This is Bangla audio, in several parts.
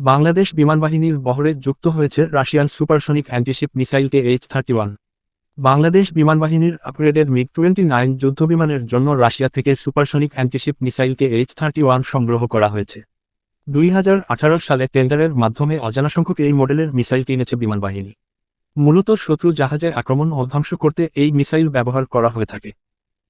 বাংলাদেশ বিমান বাহিনীর বহরে যুক্ত হয়েছে রাশিয়ান সুপারসনিক অ্যান্টিশিপ মিসাইলকে এইচ থার্টি ওয়ান। বাংলাদেশ বিমান বাহিনীর আপগ্রেডেড মিগ টোয়েন্টি নাইন যুদ্ধবিমানের জন্য রাশিয়া থেকে সুপারসনিক অ্যান্টিশিপ মিসাইলকে এইচ থার্টি ওয়ান সংগ্রহ করা হয়েছে। দুই হাজার আঠারো সালে টেন্ডারের মাধ্যমে অজানা সংখ্যক এই মডেলের মিসাইল কিনেছে বিমান বাহিনী মূলত শত্রু জাহাজে আক্রমণ ও ধ্বংস করতে এই মিসাইল ব্যবহার করা হয়ে থাকে।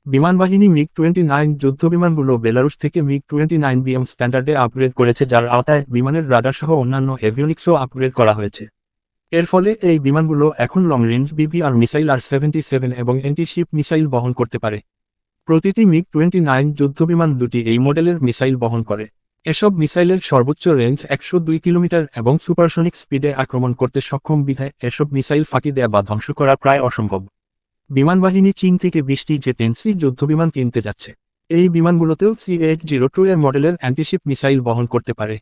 বিমান বাহিনী মিগ টোয়েন্টি নাইন যুদ্ধবিমানগুলো বেলারুশ থেকে মিগ টোয়েন্টি নাইন বিএম স্ট্যান্ডার্ডে আপগ্রেড করেছে, যার আওতায় বিমানের রাডার সহ অন্যান্য এভিওনিক্সও আপগ্রেড করা হয়েছে। এর ফলে এই বিমানগুলো এখন long range BVR missile R seventy seven এবং এন্টিশিপ মিসাইল বহন করতে পারে। প্রতিটি মিগ টোয়েন্টি নাইন যুদ্ধবিমান দুটি এই মডেলের মিসাইল বহন করে। এসব মিসাইলের সর্বোচ্চ রেঞ্জ একশো দুই কিলোমিটার এবং সুপারসনিক স্পিডে আক্রমণ করতে সক্ষম বিধায় এসব মিসাইল ফাঁকি দেয়া বা ধ্বংস করা প্রায় অসম্ভব। বিমান বাহিনী চীন থেকে বৃষ্টি যে টেনসি যুদ্ধবিমান কিনতে যাচ্ছে, এই বিমানগুলোতেও সি এইট জিরো টু এর মডেলের অ্যান্টিশিপ মিসাইল বহন করতে পারে।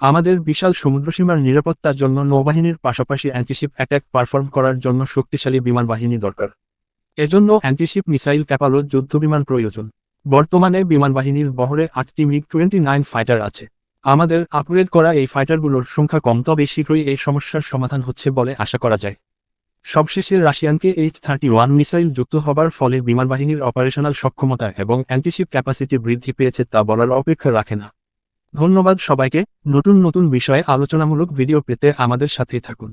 আমাদের বিশাল সমুদ্রসীমার নিরাপত্তার জন্য নৌবাহিনীর পাশাপাশি অ্যান্টিশিপ অ্যাটাক পারফর্ম করার জন্য শক্তিশালী বিমান বাহিনী দরকার। এজন্য অ্যান্টিশিপ মিসাইল ক্যাপালো যুদ্ধবিমান প্রয়োজন। বর্তমানে বিমান বাহিনীর বহরে আটটি মিগ টোয়েন্টি নাইন ফাইটার আছে। আমাদের আপগ্রেড করা এই ফাইটারগুলোর সংখ্যা কম, তবে শীঘ্রই এই সমস্যার সমাধান হচ্ছে বলে আশা করা যায়। সবশেষে রাশিয়ানকে এইচ থার্টি ওয়ান মিসাইল যুক্ত হবার ফলে বিমান বাহিনীর অপারেশনাল সক্ষমতা এবং অ্যান্টিশিপ ক্যাপাসিটি বৃদ্ধি পেয়েছে তা বলার অপেক্ষা রাখে না। ধন্যবাদ সবাইকে। নতুন নতুন বিষয়ে আলোচনামূলক ভিডিও পেতে আমাদের সাথেই থাকুন।